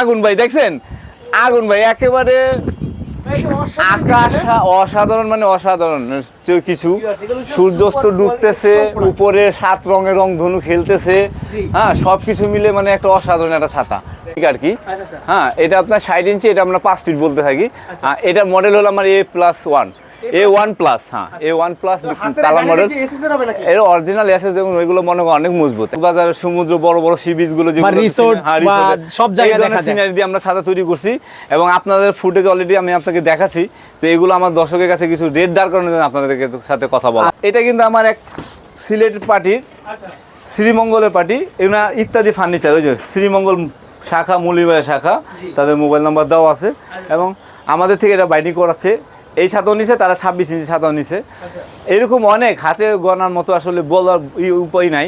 আগুন ভাই দেখছেন? আগুন ভাই একেবারে আকাশ অসাধারণ মানে অসাধারণ। কিছু সূর্যাস্ত ডুবতেছে উপরে সাত রঙের রং ধনু খেলতেছে। হ্যাঁ সবকিছু মিলে মানে একটা অসাধারণ একটা ছাতা। ঠিক আর কি? আচ্ছা, আচ্ছা। হ্যাঁ এটা আপনার ষাট ইঞ্চি এটা আমরা পাঁচ ফিট বলতে থাকি। আর এটা মডেল হলো আমার A plus one A one plus হ্যাঁ A one plus colour model এর অরিজিনাল এসএস দেখুন ওইগুলো মনে করেন অনেক মজবুত। বাজারে সমুদ্র বড় বড় সি বিচগুলো যেগুলো resort হ্যাঁ, সব জায়গায় দেখা scenery দিয়ে আমরা ছাতা তৈরি করছি। এবং আপনাদের ফুটেজ অলরেডি আমি আপনাকে দেখাচ্ছি। তো এগুলো আমার দর্শকের কাছে কিছু রেট দাঁড় করানোর জন্য আপনাদের সাথে কথা বলা। এটা কিন্তু আমার এক সিলেট পার্টির শ্রীমঙ্গলের পার্টি। এগুলো ইত্যাদি ফার্নিচার ওই যে শ্রীমঙ্গল শাখা মুলিবাড়ি শাখা তাদের মোবাইল নাম্বার দেওয়া আছে। এবং আমাদের থেকে এটা বাইন্ডিং করাচ্ছে। এই ছাতাও নিছে তারা ছাব্বিশ ইঞ্চি ছাতাও নিছে। এরকম অনেক হাতে গণার মতো আসলে বলার ই- উপায় নাই।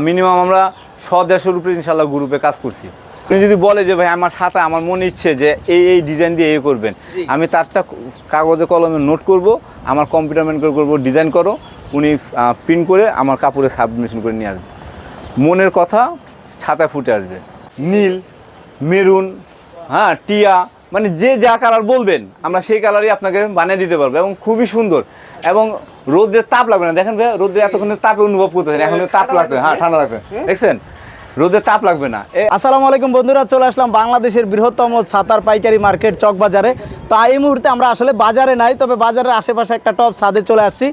মিনিমাম আমরা শ দেড়শোর উপরে ইনশাল্লাহ গ্রুপে কাজ করছি। উনি যদি বলে যে ভাই আমার সাথে আমার মনে ইচ্ছে যে এই এই ডিজাইন দিয়ে এই করবেন। আমি তারটা কাগজে কলমে নোট করব আমার কম্পিউটার ম্যান করে করব ডিজাইন করো উনি প্রিন্ট করে আমার কাপড়ে সাবমিশন করে নিয়ে আসবে। মনের কথা ছাতা ফুটে আসবে। নীল মেরুন হ্যাঁ টিয়া মানে যে যা কালার বলবেন, আমরা সেই কালারই আপনাকে বানিয়ে দিতে পারব এবং খুবই সুন্দর। এবং রোদ্রের তাপ লাগবে না। দেখেন রোদ্রে এতক্ষণ তাপে অনুভব করতেছেন এখন তাপ লাগবে হ্যাঁ ঠান্ডা লাগবে। দেখছেন? রোদের তাপ লাগবে না। আসসালামু আলাইকুম বন্ধুরা, চলে আসলাম বাংলাদেশের বৃহত্তম ছাতার পাইকারি মার্কেট চক বাজারে তো এই মুহূর্তে আমরা আসলে বাজারে নাই, তবে বাজারের আশেপাশে একটা টপ ছাদে চলে আসছি।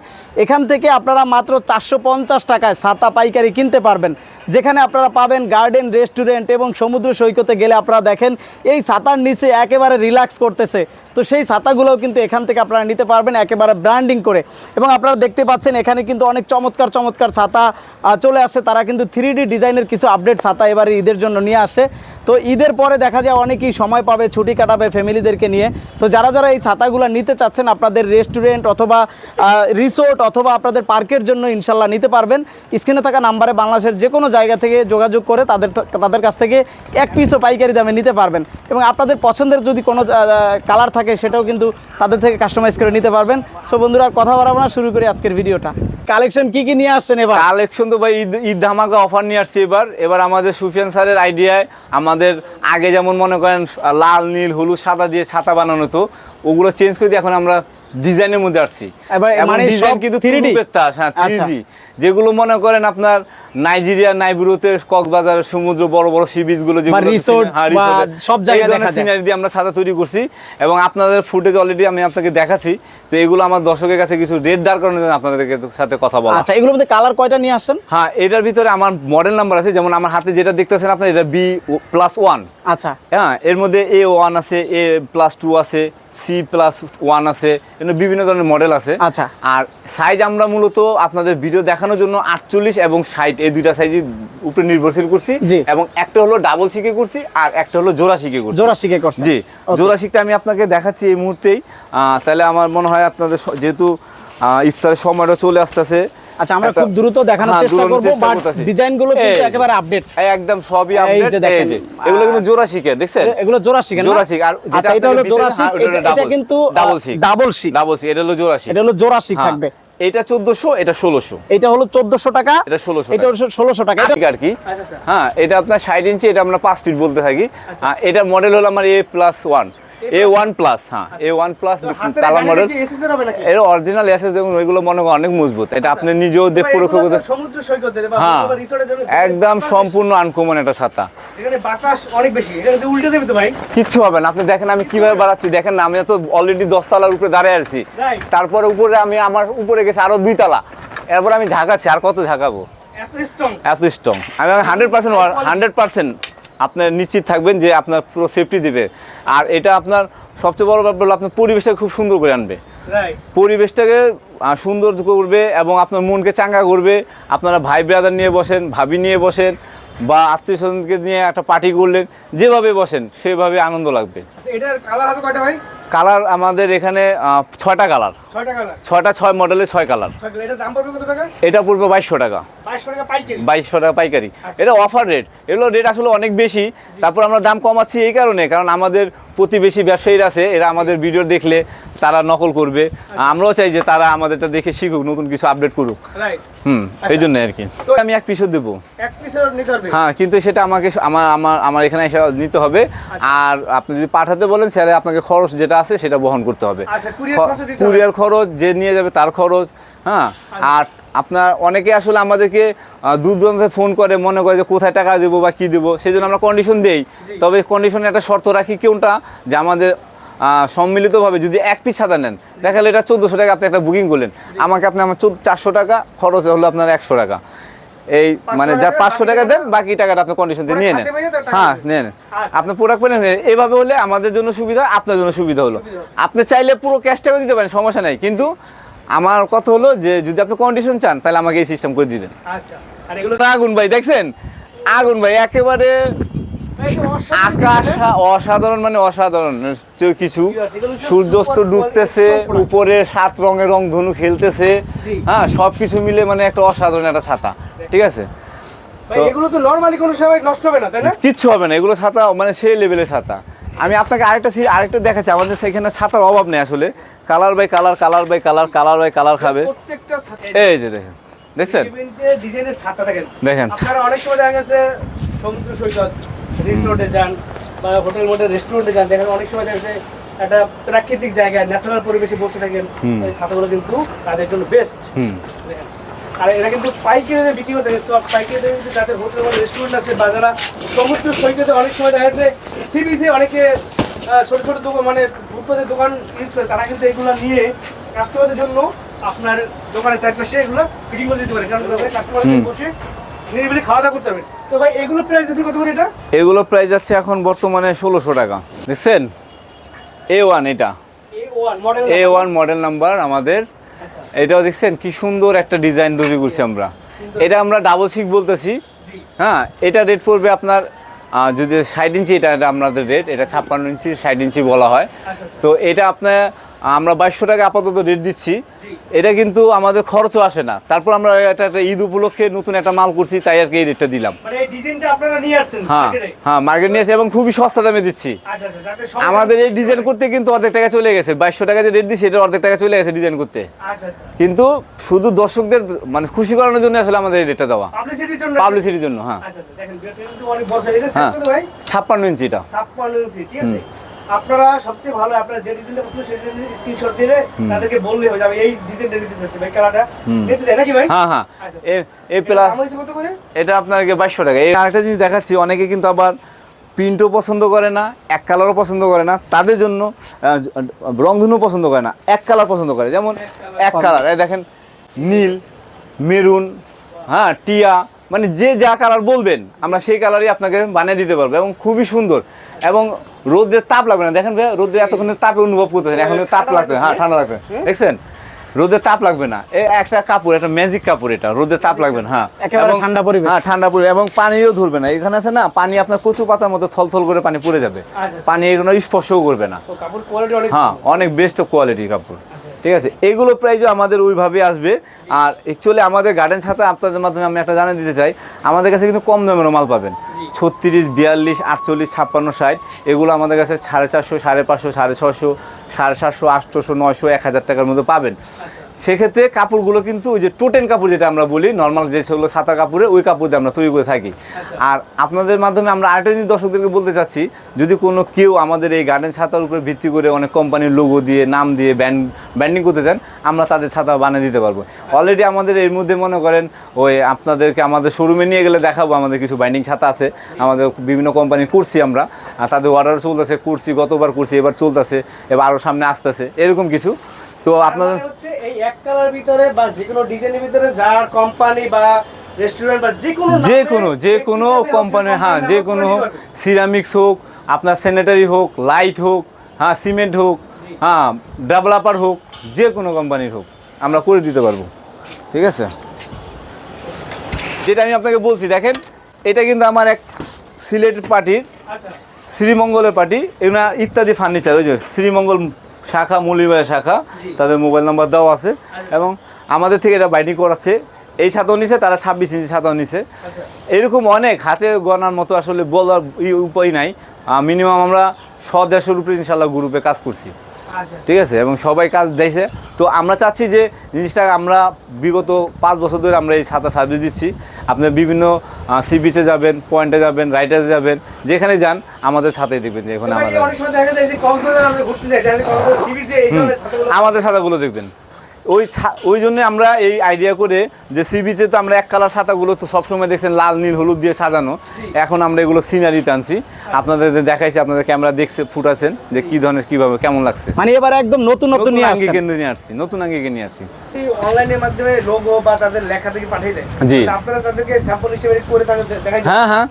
এখান থেকে আপনারা মাত্র চারশো পঞ্চাশ টাকায় ছাতা পাইকারি কিনতে পারবেন। যেখানে আপনারা পাবেন গার্ডেন, রেস্টুরেন্ট এবং সমুদ্র সৈকতে গেলে আপনারা দেখেন, এই ছাতার নিচে একেবারে রিল্যাক্স করতেছে। তো সেই ছাতাগুলোও কিন্তু এখান থেকে আপনারা নিতে পারবেন একেবারে ব্র্যান্ডিং করে। এবং আপনারা দেখতে পাচ্ছেন এখানে কিন্তু অনেক চমৎকার চমৎকার ছাতা চলে আসে। তারা কিন্তু থ্রি ডিজাইনের কিছু আপডেট ছাতা এবারে ঈদের জন্য নিয়ে আসে। তো ঈদের পরে দেখা যায় অনেকেই সময় পাবে, ছুটি কাটাবে ফ্যামিলিদেরকে নিয়ে। তো যারা যারা এই ছাতাগুলো নিতে চাচ্ছেন, আপনাদের রেস্টুরেন্ট অথবা রিসোর্ট অথবা আপনাদের পার্কের জন্য ইনশাল্লাহ নিতে পারবেন। স্ক্রিনে থাকা নাম্বারে বাংলাদেশের যে কোনো জায়গা থেকে যোগাযোগ করে তাদের তাদের কাছ থেকে এক পিসও পাইকারি দামে নিতে পারবেন। এবং আপনাদের পছন্দের যদি কোনো কালার থাকে, সেটাও কিন্তু তাদের থেকে কাস্টমাইজ করে নিতে পারবেন। সো বন্ধুরা, আর কথা বাড়াবো না, শুরু করি আজকের ভিডিওটা। কালেকশন কি কি নিয়ে আসছেন এবার? কালেকশন তো ভাই ঈদ ঈদ ধামাকা অফার নিয়ে আসছে এবার। এবার আমাদের সুফিয়ান স্যারের আইডিয়ায় আমাদের আগে যেমন মনে করেন লাল, নীল, হলুদ, সাদা দিয়ে ছাতা বানানো তো ওগুলো চেঞ্জ করে দিয়ে এখন আমরা ডিজাইনের মধ্যে আসছি। মানে সব কিন্তু 3D? হ্যাঁ আচ্ছা। 3D যেগুলো মনে করেন আপনার নাইজেরিয়া নাইবুরুতে কক্সবাজার সমুদ্র বড় বড় সি বিচগুলো যেগুলো হ্যাঁ, সব জায়গায় এই দেখা যায়। scenery দিয়ে আমরা ছাতা তৈরি করছি। এবং আপনাদের ফুটেজ অলরেডি আমি আপনাকে দেখাচ্ছি। তো এগুলো আমার দর্শকের কাছে কিছু রেট দাঁড় করানোর জন্য আপনাদের সাথে কথা বলা। আচ্ছা এগুলোর মধ্যে কালার কয়টা নিয়ে আসছেন? হ্যাঁ এটার ভিতরে আমার মডেল নাম্বার আছে। যেমন আমার হাতে যেটা দেখতেছেন আপনার এটা বি প্লাস ওয়ান আচ্ছা। হ্যাঁ এর মধ্যে এ ওয়ান আছে এ প্লাস টু আছে। সি প্লাস ওয়ান আছে এর বিভিন্ন ধরনের মডেল আছে আচ্ছা। আর সাইজ আমরা মূলত আপনাদের ভিডিও দেখানোর জন্য আটচল্লিশ এবং ষাট এই দুইটা সাইজই উপরে নির্ভরশীল করছি জি। এবং একটা হলো ডাবল শিখে করছি আর একটা হলো জোড়া শিখে করছি জোড়া শিখে করছি জি. জোড়া শিকটা আমি আপনাকে দেখাচ্ছি এই মুহূর্তেই তাহলে আমার মনে হয় আপনাদের যেহেতু ইফতারের সময়টা চলে আসতেছে আচ্ছা আমরা খুব দ্রুত দেখানোর হ্যাঁ, চেষ্টা করব বাট ডিজাইনগুলো কিন্তু। একেবারে আপডেট এই একদম সবই আপডেট এই যে। এগুলো কিন্তু জোড়া দেখছেন? এগুলো জোড়া শিখ জোড়া শিক আর আচ্ছা এটা হলো জোড়া এটা কিন্তু double শিক। ডাবল শিখ। ডাবল শিক এটা হলো জোড়া শিক এটা হলো জোড়া শিখ থাকবে। এটা 1400 এটা 1600 এটা হলো 1400 টাকা এটা 1600 এটা 1600 টাকা এটা ঠিক আর কি। হ্যাঁ এটা আপনার ষাট ইঞ্চি এটা আমরা পাঁচ ফিট বলতে থাকি। এটা মডেল হলো আমার A plus one A one plus হ্যাঁ A one plus colour model এর অরিজিনাল এসএস যেমন ওইগুলো মনে করেন অনেক মজবুত। এটা আপনি নিজেও দেখ পরীক্ষা করতে সমুদ্র সৈকতের বা হ্যাঁ একদম সম্পূর্ণ আনকমন একটা ছাতা। যেখানে বাতাস অনেক বেশি। এখানে তো উল্টে দেবে তো ভাই। কিচ্ছু হবে না। আপনি দেখেন আমি কীভাবে বাড়াচ্ছি। দেখেন না আমি তো অলরেডি দশতলার উপরে দাঁড়িয়ে আছি। তারপরে উপরে আমি আমার উপরে গেছে আরও দুই তলা এরপর আমি ঝাঁকাচ্ছি। আর কত ঝাঁকাবো? এত স্ট্রং এত স্ট্রং আমি হান্ড্রেড পার্সেন্ট হান্ড্রেড পার্সেন্ট আপনার নিশ্চিত থাকবেন যে আপনার পুরো সেফটি দেবে। আর এটা আপনার সবচেয়ে বড় ব্যাপার হলো আপনার পরিবেশটাকে খুব সুন্দর করে আনবে। পরিবেশটাকে সুন্দর করবে এবং আপনার মনকে চাঙ্গা করবে। আপনারা ভাই ব্রাদার নিয়ে বসেন ভাবি নিয়ে বসেন বা আত্মীয় স্বজনকে নিয়ে একটা পার্টি করলেন যেভাবে বসেন সেভাবে আনন্দ লাগবে। আচ্ছা এটার কালার হবে কয়টা ভাই? কালার আমাদের এখানে ছয়টা কালার। ছয় ছয়টা ছয় মডেলের ছয় কালার। এটা পড়বে বাইশশো টাকা। বাইশশো টাকা পাইকারি? বাইশশো টাকা পাইকারি। আচ্ছা। এটা অফার রেট এগুলো রেট আসলে অনেক বেশি। তারপর আমরা দাম কমাচ্ছি এই কারণে। কারণ আমাদের প্রতিবেশী ব্যবসায়ীরা আছে এরা আমাদের ভিডিও দেখলে তারা নকল করবে। আচ্ছা। আমরাও চাই যে তারা আমাদেরটা দেখে শিখুক নতুন কিছু আপডেট করুক। হুম এই জন্য আর কি তো আমি এক পিসও দেবো। হ্যাঁ কিন্তু সেটা আমাকে আমার আমার আমার এখানে এসে নিতে হবে। আচ্ছা। আর আপনি যদি পাঠাতে বলেন তাহলে আপনাকে খরচ যেটা আছে সেটা বহন করতে হবে। আচ্ছা। কুরিয়ার খরচ যে নিয়ে যাবে তার খরচ হ্যাঁ। আচ্ছা। আর আপনার অনেকে আসলে আমাদেরকে দূর দূরান্তে ফোন করে মনে করে যে কোথায় টাকা দেবো বা কী দেবো সেই জন্য আমরা কন্ডিশন দেই। তবে কন্ডিশনে একটা শর্ত রাখি কোনটা? যে আমাদের সম্মিলিতভাবে যদি এক পিস সাদা নেন দেখা দেখালে এটা চোদ্দোশো টাকা আপনি একটা বুকিং করলেন। আমাকে আপনি আমার চোদ্দ চারশো টাকা খরচ হলো আপনার একশো টাকা। এই মানে যা পাঁচশো টাকা দেন বাকি টাকাটা আপনি কন্ডিশন দিয়ে নিয়ে নেন। হ্যাঁ। নেন। আচ্ছা। আপনি প্রোডাক্ট পেলেন এইভাবে হলে আমাদের জন্য সুবিধা আপনার জন্য সুবিধা হলো। আপনি চাইলে পুরো ক্যাশ টাকা দিতে পারেন সমস্যা নাই। কিন্তু আমার কথা হলো যে যদি আপনি কন্ডিশন চান তাহলে আমাকে এই সিস্টেম করে দিবেন। আচ্ছা আর এগুলো আগুন ভাই দেখছেন? আগুন ভাই একেবারে আকাশ? অসাধারণ মানে অসাধারণ। কিছু সূর্যাস্ত ডুবতেছে উপরে সাত রঙের রং ধনু খেলতেছে। হ্যাঁ সব কিছু মিলে মানে একটা অসাধারণ একটা ছাতা। ঠিক আছে? এগুলো তো নরমালি কোনো সময় নষ্ট হবে না তাই না? কিচ্ছু হবে না এগুলো ছাতা মানে সেই লেভেলের ছাতা। আমি আপনাকে আরেকটা আরেকটা দেখাচ্ছি। আমাদের সেখানে ছাতার অভাব নেই আসলে। Colour by colour colour by colour colour by colour খাবে। এই যে দেখেন। দেখছেন? ছাতা দেখেন। অনেক সময় দেখা গেছে সমুদ্র সৈকত যান বা হোটেল রেস্টুরেন্টে যান দেখেন অনেক সময় দেখা একটা প্রাকৃতিক জায়গায় ন্যাচারাল পরিবেশে বসে থাকেন ছাতাগুলো কিন্তু তাদের জন্য বেস্ট হুম। আর এরা কিন্তু পাইকারি বিক্রি করতে সব পাইকারি কিন্তু যাদের হোটেল বা রেস্টুরেন্ট আছে বা যারা সমুদ্র সৈকতে অনেক সময় দেখা যাচ্ছে সি বিচে অনেকে ছোট ছোট দোকান মানে ফুটপাতের দোকান ইউজ করে তারা কিন্তু এগুলো নিয়ে কাস্টমারদের জন্য আপনার দোকানের চারপাশে এগুলো ফিটিং করে দিতে পারে। কারণ কাস্টমার বসে নিরিবিলি খাওয়া দাওয়া করতে তো ভাই এগুলো প্রাইস দিচ্ছি কত করে এটা? এগুলো প্রাইস আছে এখন বর্তমানে ষোলোশো টাকা। দেখছেন? এ ওয়ান এটা। এ ওয়ান মডেল নাম্বার আমাদের এটাও দেখছেন কি সুন্দর একটা ডিজাইন তৈরি করছি আমরা। এটা আমরা ডাবল সিক বলতেছি। হ্যাঁ এটা রেট পড়বে আপনার আহ, যদি ষাট ইঞ্চি এটা আমাদের আপনাদের রেট এটা ছাপ্পান্ন ইঞ্চি ষাট ইঞ্চি বলা হয়। আচ্ছা আচ্ছা। তো এটা আপনার আমরা বাইশশো টাকা আপাতত রেট দিচ্ছি। এটা কিন্তু আমাদের খরচও আসে না। তারপর আমরা এটা একটা ঈদ উপলক্ষে নতুন একটা মাল করছি তাই আর কি এই রেটটা দিলাম। মানে হ্যাঁ হ্যাঁ মার্কেট নিয়ে আসে এবং খুবই সস্তা দামে দিচ্ছি। আচ্ছা আচ্ছা সবাই- আমাদের এই ডিজাইন করতে কিন্তু অর্ধেক টাকা চলে গেছে। বাইশশো টাকা যে রেট দিচ্ছি এটা অর্ধেক টাকা চলে গেছে ডিজাইন করতে। আচ্ছা আচ্ছা। কিন্তু শুধু দর্শকদের মানে খুশি করানোর জন্য আসলে আমাদের এই রেটটা দেওয়া। পাবলিসিটির জন্য? হ্যাঁ। আচ্ছা আচ্ছা, হ্যাঁ। ছাপ্পান্ন ইঞ্চি এটা। ছাপ্পান্ন ইঞ্চি ঠিক আছে। আপনারা সবচেয়ে ভালো আপনারা যে ডিজাইনটা পছন্দ সেই ডিজাইনের স্ক্রিনশট দিলে তাদেরকে বললে হবে যে আমি এই ডিজাইনটা নিতে চাচ্ছি ভাই কালারটা নিতে চাই নাকি ভাই? হ্যাঁ হ্যাঁ। আচ্ছা। এই প্লাস কত করে? এটা আপনাকে বাইশশো টাকা। এই আরেকটা জিনিস দেখাচ্ছি অনেকে কিন্তু আবার প্রিন্টও পছন্দ করে না এক কালারও পছন্দ করে না তাদের জন্য রংধনু পছন্দ করে না এক কালার পছন্দ করে। যেমন এক কালার এই দেখেন নীল মেরুন হ্যাঁ টিয়া মানে যে যা কালার বলবেন আমরা সেই কালারই আপনাকে বানিয়ে দিতে পারব এবং খুবই সুন্দর। এবং রোদ্রের তাপ লাগবে না। দেখেন ভাই রোদ্রে এতক্ষণ তাপ অনুভব করতেছেন এখন তাপ লাগবে হ্যাঁ ঠান্ডা লাগবে দেখছেন? রোদের তাপ লাগবে না। একটা কাপড় একটা ম্যাজিক কাপড় এটা রোদের তাপ লাগবে না হ্যাঁ। একেবারে এবং- ঠান্ডা পরিবেশ। হ্যাঁ ঠান্ডা পরিবেশ এবং পানিও ধরবে না। এখানে আছে না পানি আপনার কচু পাতার মতো থলথল করে পানি পড়ে যাবে। আচ্ছা। পানি এগুলো স্পর্শও করবে না। তো কাপড় কোয়ালিটি অনেক হ্যাঁ অনেক বেস্ট কোয়ালিটি কাপড়। ঠিক আছে এগুলো প্রাইজও আমাদের ওইভাবে আসবে। আর অ্যাকচুয়ালি আমাদের গার্ডেন ছাতা আপনাদের মাধ্যমে আমি একটা জানিয়ে দিতে চাই আমাদের কাছে কিন্তু কম দামেরও মাল পাবেন। ছত্রিশ, বিয়াল্লিশ, আটচল্লিশ, ছাপ্পান্ন, ষাট। এগুলো আমাদের কাছে সাড়ে চারশো, সাড়ে পাঁচশো, সাড়ে ছশো সাড়ে সাতশো, আটশোশো, নয়শো, এক হাজার টাকার মধ্যে পাবেন। সেক্ষেত্রে কাপড়গুলো কিন্তু ওই যে টোটেন কাপড় যেটা আমরা বলি নর্মাল যে সেগুলো ছাতা কাপড়ে ওই কাপড় দিয়ে আমরা তৈরি করে থাকি। আর আপনাদের মাধ্যমে আমরা আরেকটা জিনিস দর্শকদেরকে বলতে চাচ্ছি যদি কোনো কেউ আমাদের এই গার্ডেন ছাতার উপরে ভিত্তি করে অনেক কোম্পানির লোগো দিয়ে নাম দিয়ে ব্যান্ড ব্যান্ডিং করতে চান আমরা তাদের ছাতা বানিয়ে দিতে পারব। অলরেডি আমাদের এর মধ্যে মনে করেন ওই আপনাদেরকে আমাদের শোরুমে নিয়ে গেলে দেখাবো আমাদের কিছু বাইন্ডিং ছাতা আছে আমাদের বিভিন্ন কোম্পানি করছি আমরা আর তাদের অর্ডার চলতেছে করছি গতবার করছি এবার চলতেছে এবার আরও সামনে আসতেছে এরকম কিছু। তো মানে হচ্ছে এই এক কালার ভিতরে বা যে কোনো ডিজাইনের ভিতরে যার কোম্পানি বা রেস্টুরেন্ট বা যে কোনো যে কোনো যে কোনো কোম্পানি হ্যাঁ যে কোনো হোক সিরামিক্স হোক আপনার স্যানিটারি হোক লাইট হোক হ্যাঁ সিমেন্ট হোক হ্যাঁ ডেভেলপার হোক যে কোনো কোম্পানির হোক আমরা করে দিতে পারব। ঠিক আছে? যেটা আমি আপনাকে বলছি দেখেন এটা কিন্তু আমার এক সিলেট পার্টির আচ্ছা। শ্রীমঙ্গলের পার্টি এগুলো ইত্যাদি ফার্নিচার ওই যে শ্রীমঙ্গল শাখা মুলিবাড়ি শাখা তাদের মোবাইল নাম্বার দেওয়া আছে। এবং আমাদের থেকে এটা বাইন্ডিং করাচ্ছে। এই ছাতাও নিছে তারা ছাব্বিশ ইঞ্চি ছাতাও নিছে। এরকম অনেক হাতে গণার মতো আসলে বলার উপায় নাই। মিনিমাম আমরা শ দেড়শোর উপরে ইনশাল্লাহ গ্রুপে কাজ করছি। আচ্ছা। ঠিক আছে? এবং সবাই কাজ দিয়েছে তো আমরা চাচ্ছি যে জিনিসটা আমরা বিগত পাঁচ বছর ধরে আমরা এই ছাতা সার্ভিস দিচ্ছি। আপনি বিভিন্ন সি বিচে যাবেন পয়েন্টে যাবেন রাইটারে যাবেন যেখানে যান আমাদের সাথে দেখবেন যে এখানে আমাদের আমাদের ছাতাগুলো দেখবেন। ওই ওই জন্য আমরা এই আইডিয়া করে যে সি বিচে তো আমরা এক কালার ছাতাগুলো তো সবসময় দেখছেন লাল নীল হলুদ দিয়ে সাজানো। এখন আমরা এগুলো সিনারিতে আনছি। আপনাদের দেখাইছি আপনাদের ক্যামেরা দেখছে ফুটাছেন যে কি ধরনের কীভাবে কেমন লাগছে? মানে এবার একদম নতুন নতুন নতুন নিয়ে নিয়ে আসছি নতুন আঙ্গিকে নিয়ে আসছি। অনলাইনের মাধ্যমে লোগো বা তাদের লেখা থেকে পাঠিয়ে দেয় জি। আপনারা তাদেরকে স্যাম্পল হিসেবে করে তাদের হ্যাঁ হ্যাঁ।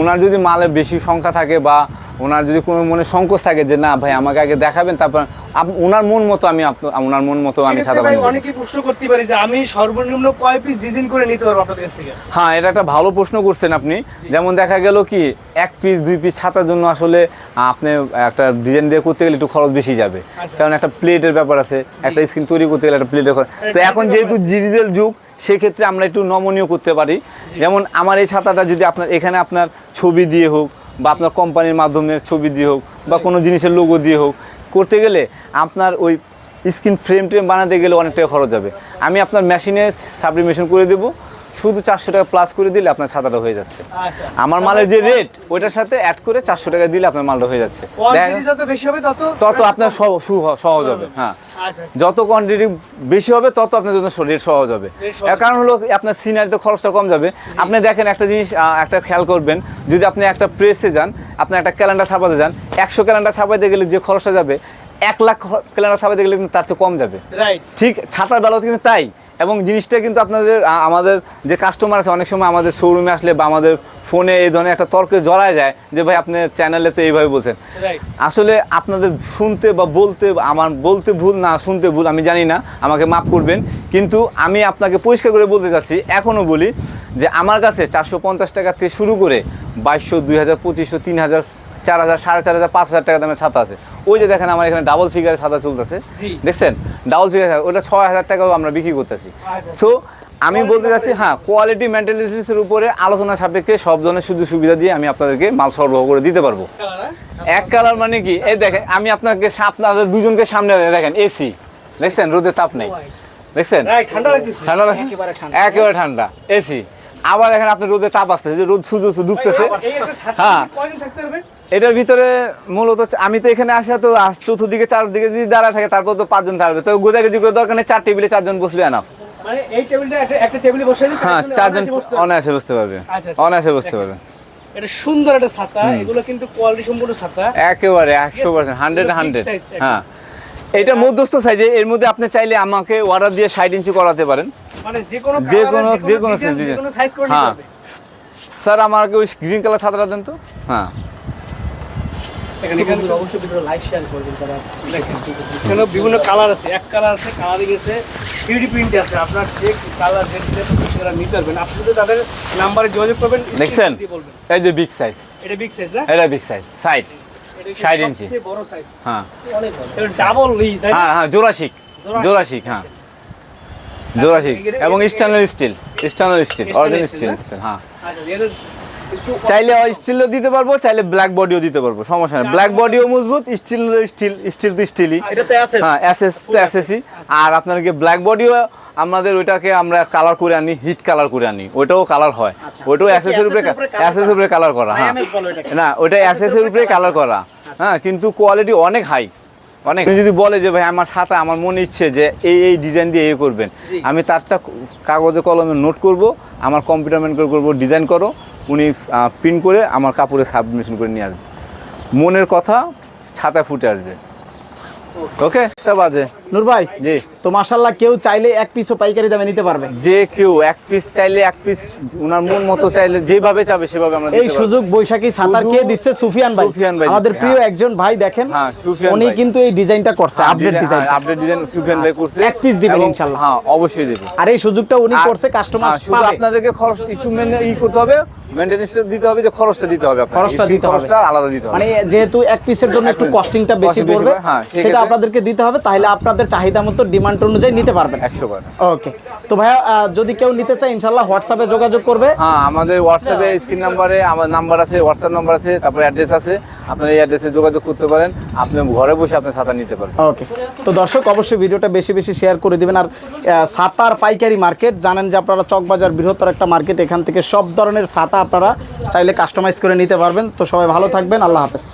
ওনার যদি মালে বেশি সংখ্যা থাকে বা ওনার যদি কোনো মনে সংকোচ থাকে যে না ভাই আমাকে আগে দেখাবেন তারপর ওনার মন মতো আমি ওনার মন মতো আমি সাদা বানিয়ে দেব। প্রশ্ন করতে পারি যে আমি সর্বনিম্ন কয় পিস ডিজাইন করে নিতে পারব আপনাদের কাছ থেকে? হ্যাঁ এটা একটা ভালো প্রশ্ন করছেন আপনি। যেমন দেখা গেল কি এক পিস দুই পিস ছাতার জন্য আসলে আপনি একটা ডিজাইন দিয়ে করতে গেলে একটু খরচ বেশি যাবে। আচ্ছা। কারণ একটা প্লেটের ব্যাপার আছে একটা স্ক্রিন তৈরি করতে গেলে একটা প্লেটের খরচ। তো এখন যেহেতু ডিজিটাল যুগ সেক্ষেত্রে আমরা একটু নমনীয় করতে পারি। যেমন আমার এই ছাতাটা যদি আপনার এখানে আপনার ছবি দিয়ে হোক বা আপনার কোম্পানির মাধ্যমে ছবি দিয়ে হোক বা কোনো জিনিসের লোগো দিয়ে হোক, করতে গেলে আপনার ওই স্ক্রিন ফ্রেম ট্রেম বানাতে গেলে অনেকটাই খরচ যাবে আমি আপনার মেশিনে সাবলিমেশন করে দেবো। শুধু চারশো টাকা প্লাস করে দিলে আপনার ছাতাটা হয়ে যাচ্ছে। আচ্ছা। আমার মালের যে রেট ওইটার সাথে অ্যাড করে চারশো টাকা দিলে আপনার মালটা হয়ে যাচ্ছে। দেখেন, যত বেশি হবে তত আপনার সহজ হবে হ্যাঁ। আচ্ছা যত কোয়ান্টিটি বেশি হবে তত আপনার জন্য রেট সহজ হবে। কারণ হলো আপনার সিনারিতে খরচটা কম যাবে। আপনি দেখেন একটা জিনিস একটা খেয়াল করবেন যদি আপনি একটা প্রেসে যান আপনি একটা ক্যালেন্ডার ছাপাতে যান একশো ক্যালেন্ডার ছাপাইতে গেলে যে খরচটা যাবে এক লাখ ক্যালেন্ডার ছাপাইতে গেলে কিন্তু তার চেয়ে কম যাবে। ঠিক ছাতার বেলাতে কিন্তু তাই। এবং জিনিসটা কিন্তু আপনাদের আমাদের যে কাস্টমার আছে অনেক সময় আমাদের শোরুমে আসলে বা আমাদের ফোনে এই ধরনের একটা তর্কে জড়ায় যায় যে ভাই আপনার চ্যানেলে তো এইভাবে বলছেন। আসলে আপনাদের শুনতে বা বলতে আমার বলতে ভুল না শুনতে ভুল আমি জানি না আমাকে মাফ করবেন। কিন্তু আমি আপনাকে পরিষ্কার করে বলতে চাচ্ছি এখনও বলি যে আমার কাছে চারশো পঞ্চাশ টাকা থেকে শুরু করে বাইশশো দুই হাজার পঁচিশশো তিন হাজার চার হাজার সাড়ে চার হাজার পাঁচ হাজার টাকা দামের ছাতা আছে। ওই যে দেখেন আমার এখানে ডাবল ফিগারের ছাতা চলতেছে। দেখছেন? ডাবল ফিগার ওটা ছয় হাজার টাকাও আমরা বিক্রি করতেছি। আচ্ছা। সো আমি বলতে চাচ্ছি হ্যাঁ কোয়ালিটি মেন্টালিটিসের উপরে আলোচনা সাপেক্ষে সব ধরনের সুযোগ সুবিধা দিয়ে আমি আপনাদেরকে মাল সরবরাহ করে দিতে পারব। এক কালার মানে কি? এই দেখেন আমি আপনাকে আপনাদের দুজনকে সামনে দেখেন এসি দেখছেন? রোদের তাপ নেই। দেখছেন? ঠান্ডা লাগতেছে। ঠান্ডা? একেবারে ঠান্ডা। এসি আবার দেখেন আপনার রোদের তাপ আসতেছে যে রোদ সূর্য ডুবতেছে। হ্যাঁ। এটার ভিতরে মূলত আমি তো এখানে আসা তো চতুর্দিকে চারদিকে যদি দাঁড়ায় থাকে তারপর তো পাঁচজন থাকবে তো গোদাগেজি করে দরকার নেই চার টেবিলে চারজন বসলে আনা মানে এই টেবিলটা একটা একটা টেবিলে বসে হ্যাঁ চারজন অনায়াসে বসতে পারবে। অনায়াসে বসতে পারবে। আচ্ছা, আচ্ছা। অনায়াসে বসতে পারবে। এটা সুন্দর একটা ছাতা এগুলো কিন্তু কোয়ালিটি সম্পূর্ণ ছাতা। একেবারে একশো পার্সেন্ট হান্ড্রেড হান্ড্রেড হ্যাঁ। এটা মধ্যস্থ সাইজে এর মধ্যে আপনি চাইলে আমাকে অর্ডার দিয়ে ষাট ইঞ্চি করাতে পারেন। মানে যে কোনো যে কোনো যে সাইজ হ্যাঁ। স্যার আমাকে ওই গ্রিন কালার ছাতাটা দেন তো। হ্যাঁ। অবশ্যই ভিডিও লাইক শেয়ার করবেন যারা এখানে বিভিন্ন কালার আছে। এক কালার আছে কালারিং আছে থ্রিডি প্রিন্ট আছে। আপনার যে কালার যেটা সেটা নিতে পারবেন আপনি যদি তাদের নাম্বারে যোগাযোগ করবেন দেখছেন? এই যে বিগ সাইজ এটা বিগ সাইজ না? এটা বিগ সাইজ সাইড এটা 60 ইঞ্চি। বড় সাইজ হ্যাঁ। অনেক বড়। ডাবল লি তাই না? হ্যাঁ হ্যাঁ জোরাশিক জোরাশিক হ্যাঁ। জোরাশিক এবং stainless steel stainless steel original steel হ্যাঁ। আচ্ছা চাইলে স্টিলও দিতে পারব চাইলে ব্ল্যাক বডিও দিতে পারব সমস্যা নেই। ব্ল্যাক বডিও মজবুত স্টিল স্টিল স্টিল তো স্টিলই আছে হ্যাঁ এসএস তো এসএসই আর আপনাদেরকে ব্ল্যাক বডিও আমাদের ওইটাকে আমরা কালার করে আনি হিট কালার করে আনি। ওইটাও কালার হয়। আচ্ছা। ওইটাও এর উপরে এর উপরে কালার করা। হ্যাঁ। না ওইটা এর উপরে কালার করা। হ্যাঁ কিন্তু কোয়ালিটি অনেক হাই অনেক। যদি বলে যে ভাই আমার সাথে আমার মনে ইচ্ছে যে এই এই ডিজাইন দিয়ে এই করবেন। আমি তারটা কাগজে কলমে নোট করব আমার কম্পিউটার ম্যান করে করব ডিজাইন করো। উনি প্রিন্ট করে আমার কাপড়ে সাবমিশন করে নিয়ে আসবে। মনের কথা ছাতা ফুটে আসবে। ওকে বাজে। নূর ভাই জি। তো মাশাল্লাহ কেউ চাইলে এক পিসও পাইকারি দামে নিতে পারবে। যে কেউ এক পিস চাইলে এক পিস উনার মন মতো চাইলে যেভাবে চাবে সেভাবে আমরা এই সুযোগ বৈশাখী সাঁতার কে দিচ্ছে সুফিয়ান ভাই। সুফিয়ান ভাই আমাদের প্রিয় হ্যাঁ। একজন ভাই দেখেন হ্যাঁ, সুফিয়ান উনি কিন্তু এই ডিজাইনটা করছে update design update design Sufiyan ভাই করছে। এক piece দিবেন ইনশাল্লাহ। হ্যাঁ অবশ্যই দেবে। আর এই সুযোগটা উনি করছে কাস্টমার হ্যাঁ, শুধু আপনাদেরকে খরচ একটু মেনে ই করতে হবে মেনটেন্যান্সটা দিতে হবে যে খরচটা দিতে হবে খরচটা দিতে হবে। খরচটা আলাদা দিতে হবে। মানে যেহেতু এক পিসের জন্য একটু এক- কস্টিংটা বেশি পড়বে হ্যাঁ, সেটা আপনাদেরকে দিতে হবে তাহলে আপনাদের চাহিদা মতো ডিমান্ড অনুযায়ী নিতে পারবেন। একশো ওকে তো ভাইয়া যদি কেউ নিতে চায় ইনশাল্লাহ হোয়াটসঅ্যাপে যোগাযোগ করবে? হ্যাঁ আমাদের হোয়াটসঅ্যাপে স্ক্রিন নাম্বারে আমার নাম্বার আছে হোয়াটসঅ্যাপ নাম্বার আছে তারপর অ্যাড্রেস আছে। আপনার এই অ্যাড্রেসে যোগাযোগ করতে পারেন। আপনি ঘরে বসে আপনি ছাতা নিতে পারেন ওকে তো দর্শক অবশ্যই ভিডিওটা বেশি বেশি শেয়ার করে দিবেন। আর সাতার পাইকারি মার্কেট জানেন যে আপনারা চকবাজার বৃহত্তর একটা মার্কেট এখান থেকে সব ধরনের ছাতা আপনারা চাইলে কাস্টমাইজ করে নিতে পারবেন। তো সবাই ভালো থাকবেন আল্লাহ হাফেজ।